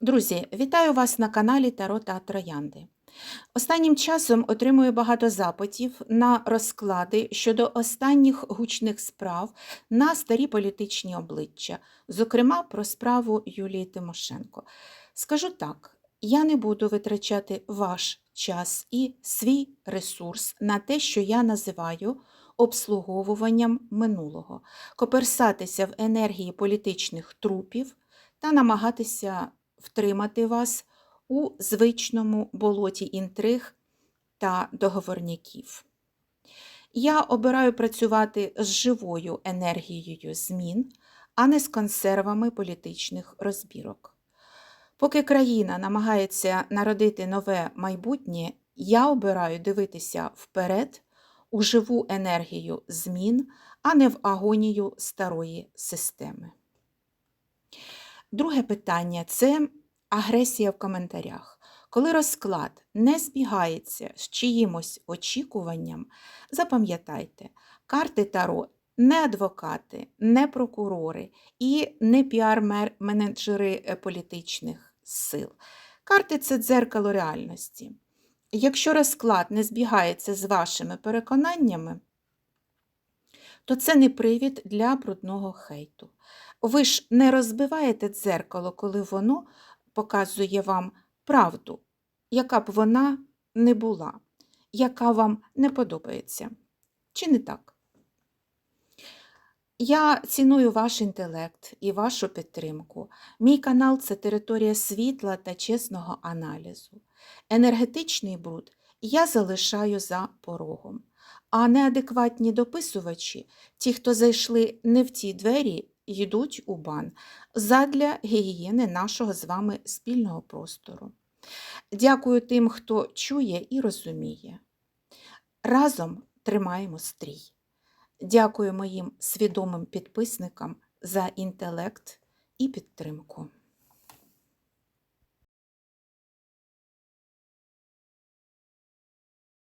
Друзі, вітаю вас на каналі Таро та Троянди. Останнім часом отримую багато запитів на розклади щодо останніх гучних справ на старі політичні обличчя, зокрема про справу Юлії Тимошенко. Скажу так: я не буду витрачати ваш час і свій ресурс на те, що я називаю обслуговуванням минулого, коперсатися в енергії політичних трупів та намагатися втримати вас у звичному болоті інтриг та договорняків. Я обираю працювати з живою енергією змін, а не з консервами політичних розбірок. Поки країна намагається народити нове майбутнє, я обираю дивитися вперед у живу енергію змін, а не в агонію старої системи. Друге питання це агресія в коментарях. Коли розклад не збігається з чиїмось очікуванням, запам'ятайте, карти Таро не адвокати, не прокурори і не піар-менеджери політичних сил. Карти це дзеркало реальності. Якщо розклад не збігається з вашими переконаннями, то це не привід для брудного хейту. Ви ж не розбиваєте дзеркало, коли воно показує вам правду, яка б вона не була, яка вам не подобається. Чи не так? Я ціную ваш інтелект і вашу підтримку. Мій канал це територія світла та чесного аналізу. Енергетичний бруд я залишаю за порогом. А неадекватні дописувачі, ті, хто зайшли не в ті двері, йдуть у бан задля гігієни нашого з вами спільного простору. Дякую тим, хто чує і розуміє. Разом тримаємо стрій. Дякую моїм свідомим підписникам за інтелект і підтримку.